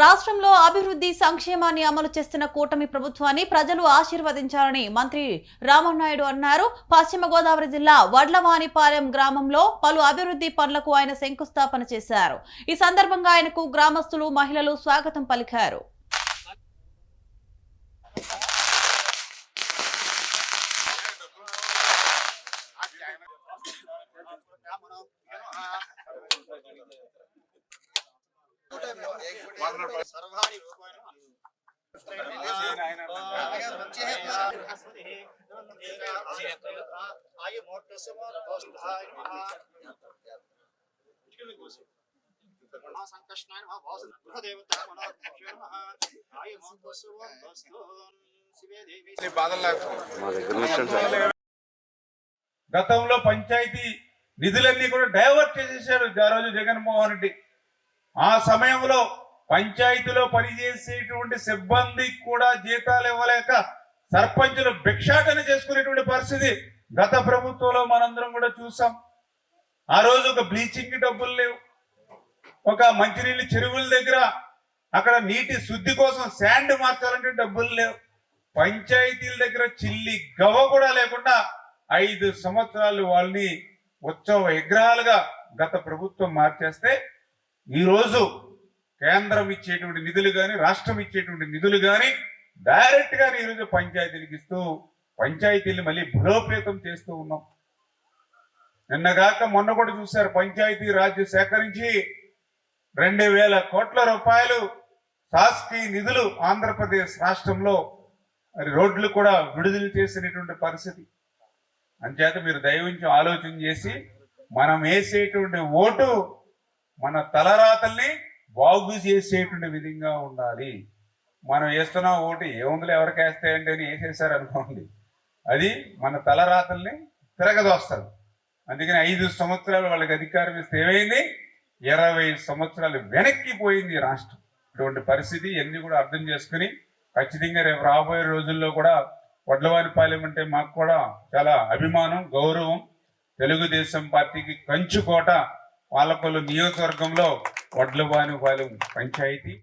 రాష్ట్రంలో అభివృద్ధి సంక్షేమాన్ని అమలు చేస్తున్న కూటమి ప్రభుత్వాన్ని ప్రజలు ఆశీర్వదించాలని మంత్రి రామన్నాయుడు అన్నారు. పశ్చిమ గోదావరి జిల్లా వడ్లవానిపాలెం గ్రామంలో పలు అభివృద్ధి పనులకు ఆయన శంకుస్థాపన చేశారు. ఈ సందర్భంగా ఆయనకు గ్రామస్తులు మహిళలు స్వాగతం పలికారు. గతంలో పంచాయతీ నిధులన్నీ కూడా డైవర్ట్ చేసేసాడు ఆ రోజు జగన్మోహన్ రెడ్డి. ఆ సమయంలో పంచాయతీలో పనిచేసేటువంటి సిబ్బందికి కూడా జీతాలు ఇవ్వలేక సర్పంచులు భిక్షాటన చేసుకునేటువంటి పరిస్థితి గత ప్రభుత్వంలో మనందరం కూడా చూసాం. ఆ రోజు ఒక బ్లీచింగ్ డబ్బులు లేవు. ఒక మంచినీళ్ళు చెరువుల దగ్గర అక్కడ నీటి శుద్ధి కోసం శాండ్ మార్చాలంటే డబ్బులు లేవు. పంచాయతీల దగ్గర చిల్లి గవ్వ కూడా లేకుండా ఐదు సంవత్సరాలు వాళ్ళని ఉత్సవ విగ్రహాలుగా గత ప్రభుత్వం మార్చేస్తే ఈరోజు కేంద్రం ఇచ్చేటువంటి నిధులు కానీ రాష్ట్రం ఇచ్చేటువంటి నిధులు కానీ డైరెక్ట్గా ఈరోజు పంచాయతీలకు ఇస్తూ పంచాయతీలు మళ్ళీ బలోపేతం చేస్తూ ఉన్నాం. నిన్నగాక మొన్న కూడా చూశారు పంచాయతీ రాజ్య సేకరించి రెండు వేల కోట్ల రూపాయలు శాస్త్రీయ నిధులు ఆంధ్రప్రదేశ్ రాష్ట్రంలో మరి రోడ్లు కూడా విడుదల చేసినటువంటి పరిస్థితి. అంచేత మీరు దయవించి ఆలోచన చేసి మనం వేసేటువంటి ఓటు మన తలరాతల్ని బాగు చేసేటువంటి విధంగా ఉండాలి. మనం వేస్తున్న ఓటు ఏముందులు ఎవరికి వేస్తాయండి అని వేసేసారు అనుకోండి. అది మన తలరాతల్ని తిరగదోస్తారు అందుకని ఐదు సంవత్సరాలు వాళ్ళకి అధికారం ఇస్తే ఏమైంది? ఇరవై సంవత్సరాలు వెనక్కి పోయింది రాష్ట్రం. ఇటువంటి పరిస్థితి ఇవన్నీ కూడా అర్థం చేసుకుని ఖచ్చితంగా రేపు రాబోయే రోజుల్లో కూడా వడ్లవారిపాలెం అంటే మాకు కూడా చాలా అభిమానం గౌరవం. తెలుగుదేశం పార్టీకి కంచుకోట పాలకొల్లు నియోజకవర్గంలో వడ్లవానిపాలెం పంచాయతీ.